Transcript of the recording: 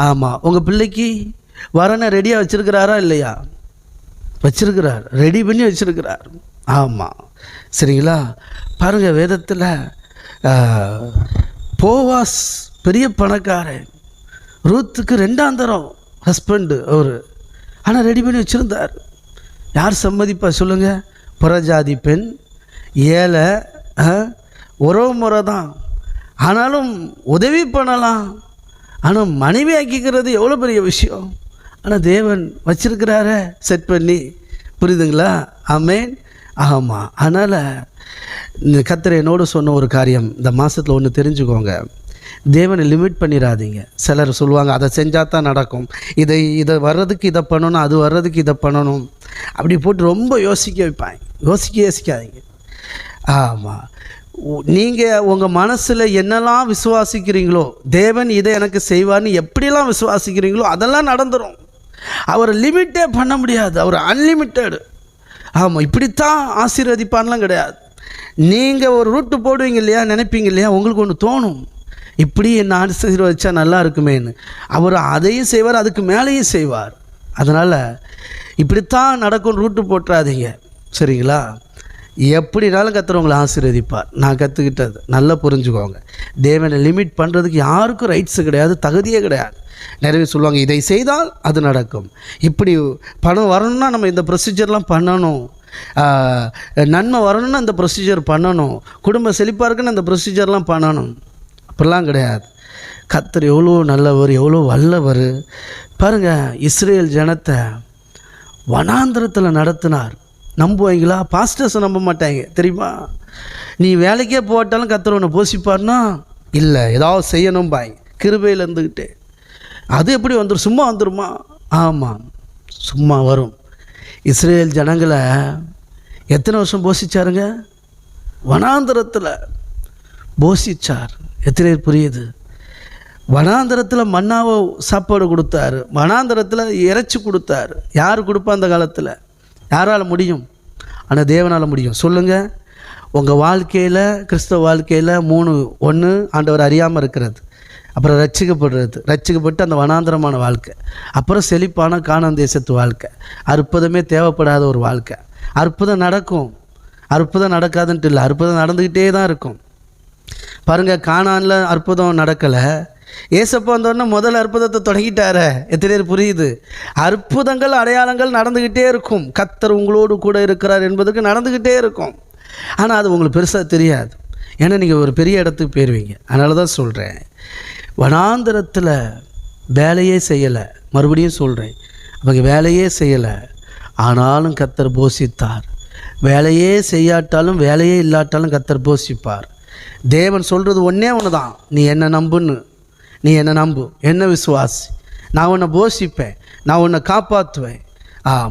ஆமாம் உங்கள் பிள்ளைக்கு வரனை ரெடியாக வச்சுருக்கிறாரா இல்லையா? வச்சிருக்கிறார். ரெடி பண்ணி வச்சுருக்கிறார். ஆமாம் சரிங்களா? பாருங்கள் வேதத்தில் போவாஸ் பெரிய பணக்காரன். ரூத்துக்கு ரெண்டாம் தரம் ஹஸ்பண்டு அவர். ஆனால் ரெடி பண்ணி வச்சுருந்தார். யார் சம்மதிப்பா சொல்லுங்கள் புறஜாதி பெண் ஏழை ஆ, உறவு முறை தான். ஆனாலும் உதவி பண்ணலாம். ஆனால் மனைவி ஆக்கிக்கிறது எவ்வளோ பெரிய விஷயம்? ஆனால் தேவன் வச்சிருக்கிறார செட் பண்ணி. புரியுதுங்களா? ஆமேன் ஆமாம் அதனால் இந்த கத்தர் என்னோடு சொன்ன ஒரு காரியம் இந்த மாதத்தில் ஒன்று தெரிஞ்சுக்கோங்க. தேவனை லிமிட் பண்ணிடாதீங்க சிலர் சொல்லுவாங்க அதை செஞ்சால் தான் நடக்கும். இதை இதை வர்றதுக்கு இதை பண்ணணும் அது வர்றதுக்கு இதை பண்ணணும். அப்படி போட்டு ரொம்ப யோசிக்க வைப்பாங்க. யோசிக்க யோசிக்காதீங்க. ஆமாம் நீங்கள் உங்கள் மனசில் என்னெல்லாம் விசுவாசிக்கிறீங்களோ தேவன் இதை எனக்கு செய்வார்னு எப்படிலாம் விசுவாசிக்கிறீங்களோ அதெல்லாம் நடந்துடும் அவரை லிமிட்டே பண்ண முடியாது. அவர் அன்லிமிட்டடு ஆமாம் இப்படித்தான் ஆசீர்வதிப்பான்லாம் கிடையாது. நீங்கள் ஒரு ரூட்டு போடுவீங்க இல்லையா நினைப்பீங்க இல்லையா உங்களுக்கு ஒன்று தோணும். இப்படி என்ன ஆசீர்வதிச்சா நல்லா இருக்குமேன்னு. அவர் அதையும் செய்வார் அதுக்கு மேலேயும் செய்வார். அதனால் இப்படித்தான் நடக்கும் ரூட்டு போட்டுறாதீங்க. சரிங்களா? எப்படினாலும் கத்துற உங்களை ஆசீர்வதிப்பார். நான் கற்றுக்கிட்டது நல்லா புரிஞ்சுக்கோங்க. தேவனை லிமிட் பண்ணுறதுக்கு யாருக்கும் ரைட்ஸு கிடையாது தகுதியே கிடையாது. நிறைய சொல்லுவாங்க இதை செய்தால் அது நடக்கும். இப்படி பணம் வரணும்னா நம்ம இந்த ப்ரொசீஜர்லாம் பண்ணணும். நன்மை வரணும்னா இந்த ப்ரொசீஜர் பண்ணணும். குடும்ப செழிப்பாக இருக்குன்னு அந்த ப்ரொசீஜர்லாம் பண்ணணும். அப்படிலாம் கிடையாது. கத்தர் எவ்வளோ நல்லவர் எவ்வளோ வல்லவர். பாருங்கள் இஸ்ரேல் ஜனத்தை வனாந்திரத்தில் நடத்தினார். நம்புவீங்களா? பாஸ்டர்ஸை நம்ப மாட்டாங்க. தெரியுமா? நீ வேலைக்கே போட்டாலும் கத்துற உன்னை போஷிப்பார்னா இல்லை ஏதாவது செய்யணும் பாய் கிருபையில் இருந்துக்கிட்டு அது எப்படி வந்துடும் சும்மா வந்துருமா? ஆமாம் சும்மா வரும். இஸ்ரேல் ஜனங்களை எத்தனை வருஷம் போஷிச்சாருங்க? வனாந்திரத்தில் போஷிச்சார். எத்தனை பேர் புரியுது? வனாந்திரத்தில் மன்னாவை சாப்பாடு கொடுத்தாரு. வனாந்திரத்தில் இறைச்சி கொடுத்தாரு. யார் கொடுப்பா அந்த காலத்தில்? யாரால் முடியும்? ஆனால் தேவனால் முடியும். சொல்லுங்கள் உங்கள் வாழ்க்கையில் கிறிஸ்தவ வாழ்க்கையில் மூணு ஒன்று ஆண்டவர் அறியாமல் இருக்கிறது. அப்புறம் ரச்சிக்கப்படுறது ரச்சிக்கப்பட்டு அந்த வனாந்தரமான வாழ்க்கை. அப்புறம் செழிப்பான காணான் தேசத்து வாழ்க்கை. அற்புதமே தேவைப்படாத ஒரு வாழ்க்கை. அற்புதம் நடக்கும். அற்புதம் நடக்காதுன்ட்டு இல்லை. அற்புதம் நடந்துக்கிட்டே தான் இருக்கும். பாருங்கள் காணானில் அற்புதம் நடக்கலை. ஏசப்பா வந்தோடனே முதல் அற்புதத்தை தொடங்கிட்டாரே. எத்தனை பேர் புரியுது? அற்புதங்கள் அடையாளங்கள் நடந்துக்கிட்டே இருக்கும். கத்தர் உங்களோடு கூட இருக்கிறார் என்பதுக்கு நடந்துக்கிட்டே இருக்கும். ஆனால் அது உங்களுக்கு பெருசாக தெரியாது. ஏன்னா நீங்கள் ஒரு பெரிய இடத்துக்கு போயிடுவீங்க அதனால தான் சொல்கிறேன் வனாந்திரத்தில் வேலையே செய்யலை. மறுபடியும் சொல்கிறேன் அவங்க வேலையே செய்யலை. ஆனாலும் கத்தர் போஷித்தார். வேலையே செய்யாட்டாலும் வேலையே இல்லாட்டாலும் கத்தர் போஷிப்பார். தேவன் சொல்கிறது ஒன்றே ஒன்று தான் நீ என்ன நம்புன்னு? நீ என்னை நம்பு என்ன விசுவாசி. நான் உன்னை போஷிப்பேன் நான் உன்னை காப்பாற்றுவேன். ஆம்.